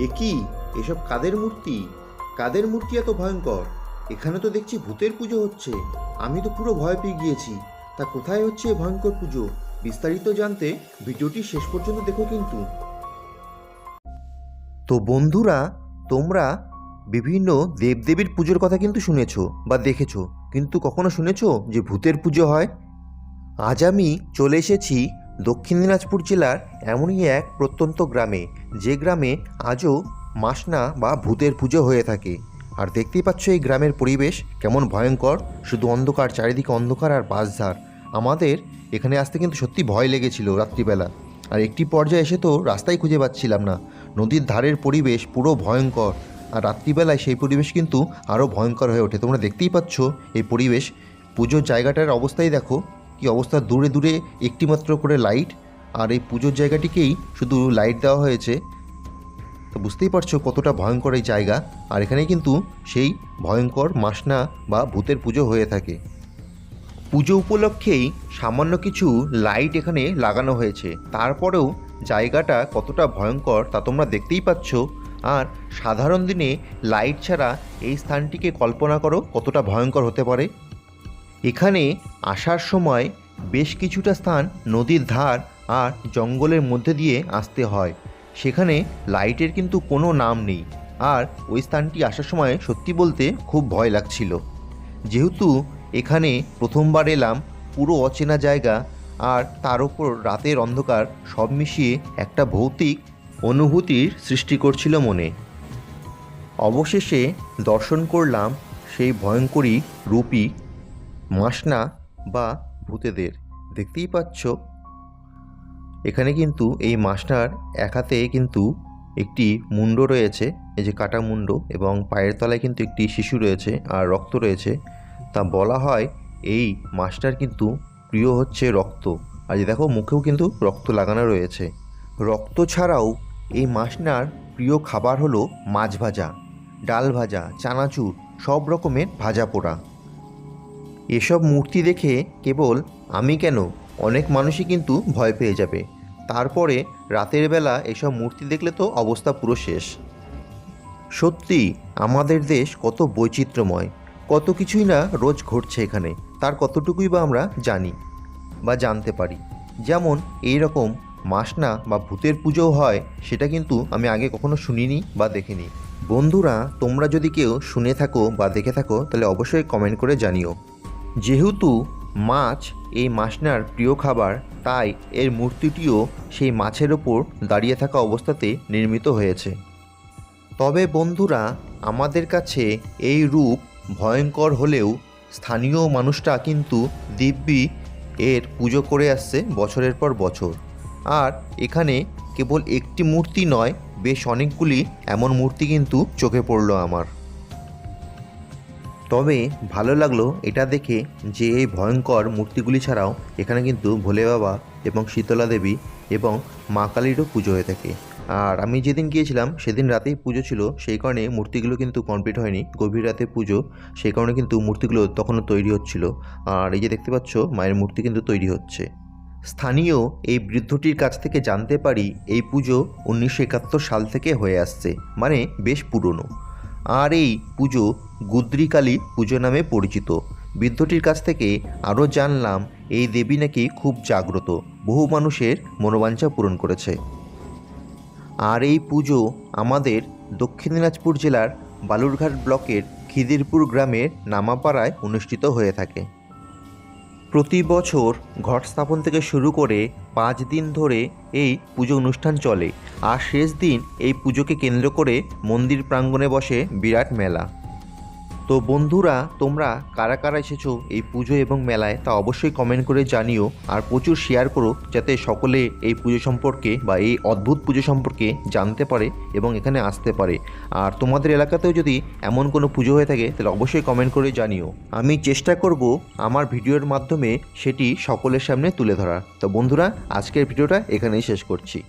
এ কি? এসব কাদের মূর্তি? কাদের মূর্তি এত ভয়ঙ্কর? এখানে তো দেখছি ভূতের পুজো হচ্ছে। আমি তো পুরো ভয় পেয়ে গিয়েছি। তা কোথায় হচ্ছে এ ভয়ঙ্কর পুজো? বিস্তারিত জানতে ভিডিওটি শেষ পর্যন্ত দেখো কিন্তু। তো বন্ধুরা, তোমরা বিভিন্ন দেবদেবীর পুজোর কথা কিন্তু শুনেছো বা দেখেছ। কিন্তু কখনো শুনেছো যে ভূতের পুজো হয়? আজ আমি চলে এসেছি দক্ষিণ দিনাজপুর জেলার এমনই এক প্রত্যন্ত গ্রামে, যে গ্রামে আজও মাসনা বা ভূতের পুজো হয়ে থাকে। আর দেখতেই পাচ্ছ এই গ্রামের পরিবেশ কেমন ভয়ঙ্কর। শুধু অন্ধকার, চারিদিকে অন্ধকার আর বাসঝাড় আমাদের এখানে আসতে কিন্তু সত্যি ভয় লেগেছিল রাত্রিবেলা। আর একটি পর্যায়ে এসে তো রাস্তাই খুঁজে পাচ্ছিলাম না। নদীর ধারের পরিবেশ পুরো ভয়ঙ্কর। আর রাত্রিবেলায় সেই পরিবেশ কিন্তু আরও ভয়ঙ্কর হয়ে ওঠে। তোমরা দেখতেই পাচ্ছ এই পরিবেশ। পুজোর জায়গাটার অবস্থাই দেখো। কি অবস্থা? দূরে দূরে একটিমাত্র করে লাইট আর এই পুজোর জায়গাটিকেই শুধু লাইট দেওয়া হয়েছে। তো বুঝতেই পারছ কতটা ভয়ঙ্কর এই জায়গা, আর এখানে কিন্তু সেই ভয়ঙ্কর মাসনা বা ভূতের পুজো হয়ে থাকে। পুজো উপলক্ষেই সামান্য কিছু লাইট এখানে লাগানো হয়েছে। তারপরেও জায়গাটা কতটা ভয়ঙ্কর তা তোমরা দেখতেই পাচ্ছ, আর সাধারণ দিনে লাইট ছাড়া এই স্থানটিকে কল্পনা করো কতটা ভয়ঙ্কর হতে পারে। এখানে আসার সময় বেশ কিছুটা স্থান নদীর ধার আর জঙ্গলের মধ্যে দিয়ে আসতে হয়। সেখানে লাইটের কিন্তু কোনো নাম নেই। আর ওই স্থানটি আসার সময় সত্যি বলতে খুব ভয় লাগছিল। যেহেতু এখানে প্রথমবার এলাম, পুরো অচেনা জায়গা আর তার উপর রাতের অন্ধকার সব মিশিয়ে একটা ভৌতিক অনুভূতির সৃষ্টি করছিল মনে। অবশেষে দর্শন করলাম সেই ভয়ঙ্করী রূপী মাসনা বা ভূতেদের, দেখতেই পাচ্ছ? এখানে কিন্তু এই মাসনার এক হাতে কিন্তু একটি মুন্ড রয়েছে, এই যে কাটা মুন্ড এবং পায়ের তলায় কিন্তু একটি শিশু রয়েছে আর রক্ত রয়েছে। তা বলা হয় এই মাছটার কিন্তু প্রিয় হচ্ছে রক্ত। আর যে দেখো, মুখেও কিন্তু রক্ত লাগানো রয়েছে। রক্ত ছাড়াও এই মাছনার প্রিয় খাবার হলো মাছ ভাজা, ডাল ভাজা, চানাচুর, সব রকমের ভাজা পোড়া। এসব মূর্তি দেখে কেবল আমি কেন? অনেক মানুষই কিন্তু ভয় পেয়ে যাবে। তারপরে রাতের বেলা এসব মূর্তি দেখলে তো অবস্থা পুরো শেষ। সত্যি, আমাদের দেশ কত বৈচিত্র্যময়। কত কিছুই না রোজ ঘটছে এখানে, তার কতটুকুই বা আমরা জানি বা জানতে পারি। যেমন এই রকম মাসনা বা ভূতের পুজোও হয়, সেটা কিন্তু আমি আগে কখনো শুনিনি বা দেখিনি। বন্ধুরা, তোমরা যদি কেউ শুনে থাকো বা দেখে থাকো, তাহলে অবশ্যই কমেন্ট করে জানিও। যেহেতু মাছ এই মাসনার প্রিয় খাবার, তাই এর মূর্তিটিও সেই মাছের ওপর দাঁড়িয়ে থাকা অবস্থাতে নির্মিত হয়েছে। তবে বন্ধুরা, আমাদের কাছে এই রূপ ভয়ঙ্কর হলেও স্থানীয় মানুষটা কিন্তু দিব্যি এর পুজো করে আসছে বছরের পর বছর। আর এখানে কেবল একটি মূর্তি নয়, বেশ অনেকগুলি এমন মূর্তি কিন্তু চোখে পড়ল আমার। তবে ভালো লাগল এটা দেখে যে এই ভয়ঙ্কর মূর্তিগুলি ছাড়াও এখানে কিন্তু ভোলে বাবা এবং শীতলা দেবী এবং মা কালীরও পুজো হয়ে থাকে। আর আমি যেদিন গিয়েছিলাম সেদিন রাতেই পুজো ছিল, সেই কারণে মূর্তিগুলো কিন্তু কমপ্লিট হয়নি। গভীর রাতে পুজো, সেই কারণে কিন্তু মূর্তিগুলো তখনও তৈরি হচ্ছিল। আর এই যে দেখতে পাচ্ছ, মায়ের মূর্তি কিন্তু তৈরি হচ্ছে। স্থানীয় এই বৃদ্ধটির কাছ থেকে জানতে পারি এই পুজো উনিশশো একাত্তর সাল থেকে হয়ে আসছে মানে বেশ পুরনো। আর এই পুজো গুদ্রিকালী পুজো নামে পরিচিত। বৃদ্ধটির কাছ থেকে আরও জানলাম, এই দেবী নাকি খুব জাগ্রত, বহু মানুষের মনোবাঞ্ছা পূরণ করেছে। আর এই পুজো আমাদের দক্ষিণ দিনাজপুর জেলার বালুরঘাট ব্লকের খিদিরপুর গ্রামের নামাপাড়ায় অনুষ্ঠিত হয়ে থাকে। প্রতি বছর ঘট স্থাপন থেকে শুরু করে পাঁচ দিন ধরে এই পুজো অনুষ্ঠান চলে, আর শেষ দিন এই পুজোকে কেন্দ্র করে মন্দির প্রাঙ্গণে বসে বিরাট মেলা। তো বন্ধুরা, তোমরা কারা কারা এসেছ এই পুজো এবং মেলায় তা অবশ্যই কমেন্ট করে জানিও আর প্রচুর শেয়ার করো যাতে সকলে এই পুজো সম্পর্কে বা এই অদ্ভুত পুজো সম্পর্কে জানতে পারে এবং এখানে আসতে পারে। আর তোমাদের এলাকাতেও যদি এমন কোনো পুজো হয়ে থাকে, তাহলে অবশ্যই কমেন্ট করে জানিও। আমি চেষ্টা করব আমার ভিডিওর মাধ্যমে সেটি সকলের সামনে তুলে ধরার। তো বন্ধুরা, আজকের ভিডিওটা এখানেই শেষ করছি।